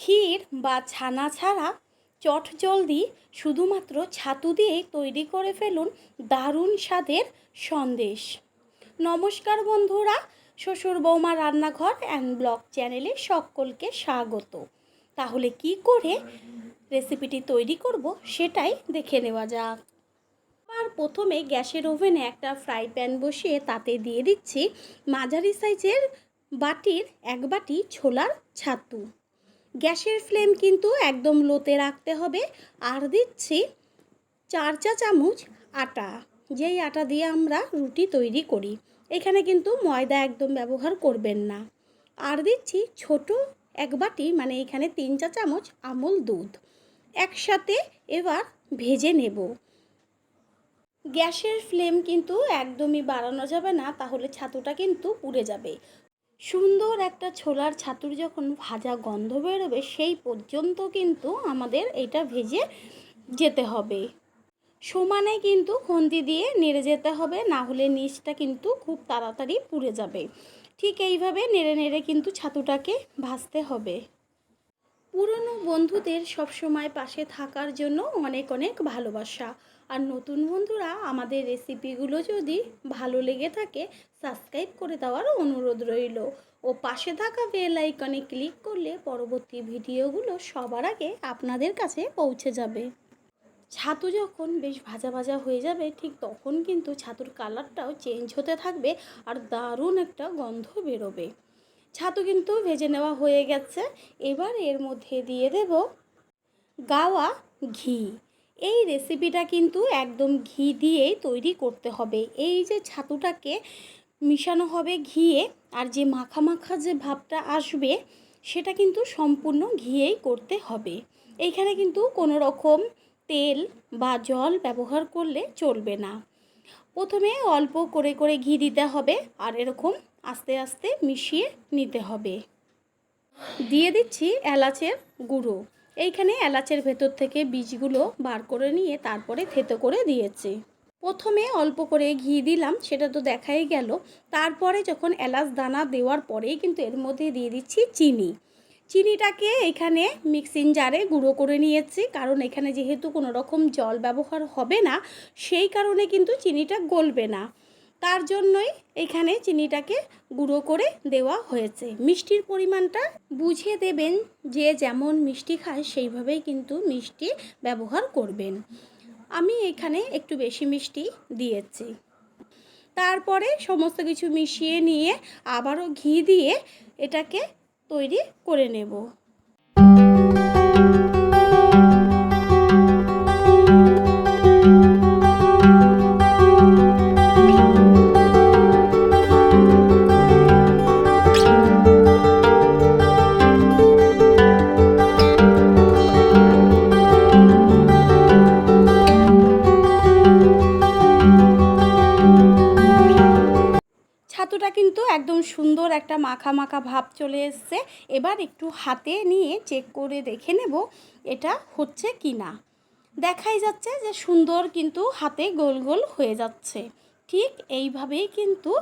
ক্ষীর বা ছানা ছাড়া চট জলদি শুধুমাত্র ছাতু দিয়েই তৈরি করে ফেলুন দারুণ স্বাদের সন্দেশ। নমস্কার বন্ধুরা, শ্বশুর বৌমা রান্নাঘর অ্যান্ড ব্লগ চ্যানেলে সকলকে স্বাগত। তাহলে কি করে রেসিপিটি তৈরি করব সেটাই দেখে নেওয়া যাক। আর প্রথমে গ্যাসের ওভেনে একটা ফ্রাই প্যান বসিয়ে তাতে দিয়ে দিচ্ছি মাঝারি সাইজের বাটির এক বাটি ছোলার ছাতু। গ্যাসের ফ্লেম কিন্তু একদম লোতে রাখতে হবে। আর দিচ্ছি চার চা চামচ আটা। যেই আটা দিয়ে আমরা রুটি তৈরি করি, এখানে কিন্তু ময়দা একদম ব্যবহার করবেন না। আর দিচ্ছি ছোট এক বাটি মানে এখানে তিন চা চামচ আমল দুধ। একসাথে এবার ভেজে নেব। গ্যাসের ফ্লেম কিন্তু একদমই বাড়ানো যাবে না, তাহলে ছাতুটা কিন্তু পুড়ে যাবে। সুন্দর একটা ছোলার ছাতুর যখন ভাজা গন্ধ বেরোবে, সেই পর্যন্ত কিন্তু আমাদের এটা ভেজে যেতে হবে। সমানে কিন্তু খন্তি দিয়ে নেড়ে যেতে হবে, না হলে নিচটা কিন্তু খুব তাড়াতাড়ি পুড়ে যাবে। ঠিক এইভাবে নেড়ে নেড়ে কিন্তু ছাতুটাকে ভাজতে হবে। পুরনো বন্ধুদের সবসময় পাশে থাকার জন্য অনেক অনেক ভালোবাসা। আর নতুন বন্ধুরা, আমাদের রেসিপিগুলো যদি ভালো লেগে থাকে সাবস্ক্রাইব করে দেওয়ার অনুরোধ রইল। ও পাশে থাকা বেল আইকনে ক্লিক করলে পরবর্তী ভিডিওগুলো সবার আগে আপনাদের কাছে পৌঁছে যাবে। ছাতু যখন বেশ ভাজা ভাজা হয়ে যাবে, ঠিক তখন কিন্তু ছাতুর কালারটাও চেঞ্জ হতে থাকবে আর দারুণ একটা গন্ধ বেরোবে। ছাতু কিন্তু ভেজে নেওয়া হয়ে গেছে। এবার এর মধ্যে দিয়ে দেব গাওয়া ঘি। এই রেসিপিটা কিন্তু একদম ঘি দিয়েই তৈরি করতে হবে। এই যে ছাতুটাকে মিশানো হবে ঘিয়ে আর যে মাখা মাখা যে ভাবটা আসবে, সেটা কিন্তু সম্পূর্ণ ঘিয়েই করতে হবে। এইখানে কিন্তু কোনো রকম তেল বা জল ব্যবহার করলে চলবে না। প্রথমে অল্প করে করে ঘি দিতে হবে আর এরকম আস্তে আস্তে মিশিয়ে নিতে হবে। দিয়ে দিচ্ছি এলাচের গুঁড়ো। এইখানে এলাচের ভেতর থেকে বীজগুলো বার করে নিয়ে তারপরে থেতো করে দিয়েছি। প্রথমে অল্প করে ঘি দিলাম, সেটা তো দেখাই গেল। তারপরে যখন এলাচ দানা দেওয়ার পরেই কিন্তু এর মধ্যে দিয়ে দিচ্ছি চিনি। চিনিটাকে এখানে মিক্সিং জারে গুঁড়ো করে নিয়েছি, কারণ এখানে যেহেতু কোনো রকম জল ব্যবহার হবে না, সেই কারণে কিন্তু চিনিটা গলবে না। তার জন্যই এখানে চিনিটাকে গুঁড়ো করে দেওয়া হয়েছে। মিষ্টির পরিমাণটা বুঝে দেবেন যে যেমন মিষ্টি খায়, সেইভাবেই কিন্তু মিষ্টি ব্যবহার করবেন। আমি এখানে একটু বেশি মিষ্টি দিয়েছি। তারপরে সমস্ত কিছু মিশিয়ে নিয়ে আবারও ঘি দিয়ে এটাকে তৈরি করে নেব। কিন্তু একদম সুন্দর একটা মাখা মাখা ভাব চলে এসছে। এবার একটু হাতে নিয়ে চেক করে দেখে নেব এটা হচ্ছে কি না দেখাই যাচ্ছে যে সুন্দর কিন্তু হাতে গোল গোল হয়ে যাচ্ছে। ঠিক এইভাবেই কিন্তু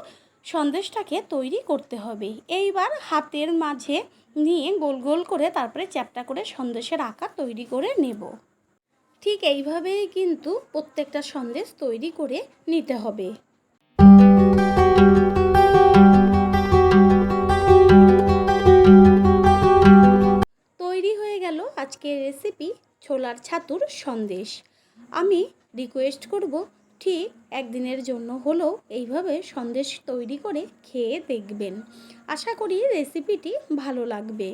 সন্দেশটাকে তৈরি করতে হবে। এইবার হাতের মাঝে নিয়ে গোল গোল করে তারপরে চ্যাপটা করে সন্দেশের আকার তৈরি করে নেব। ঠিক এইভাবেই কিন্তু প্রত্যেকটা সন্দেশ তৈরি করে নিতে হবে। ছোলার ছাতুর সন্দেশ। আমি রিকোয়েস্ট করব, ঠিক একদিনের জন্য হলেও এইভাবে সন্দেশ তৈরি করে খেয়ে দেখবেন। আশা করি রেসিপিটি ভালো লাগবে।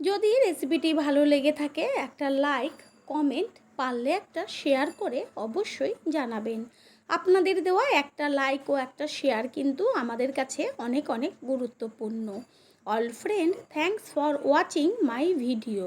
যদি রেসিপিটি ভালো লেগে থাকে, একটা লাইক কমেন্ট পারলে একটা শেয়ার করে অবশ্যই জানাবেন। আপনাদের দেওয়া একটা লাইক ও একটা শেয়ার কিন্তু আমাদের কাছে অনেক অনেক গুরুত্বপূর্ণ। All friend thanks for watching my video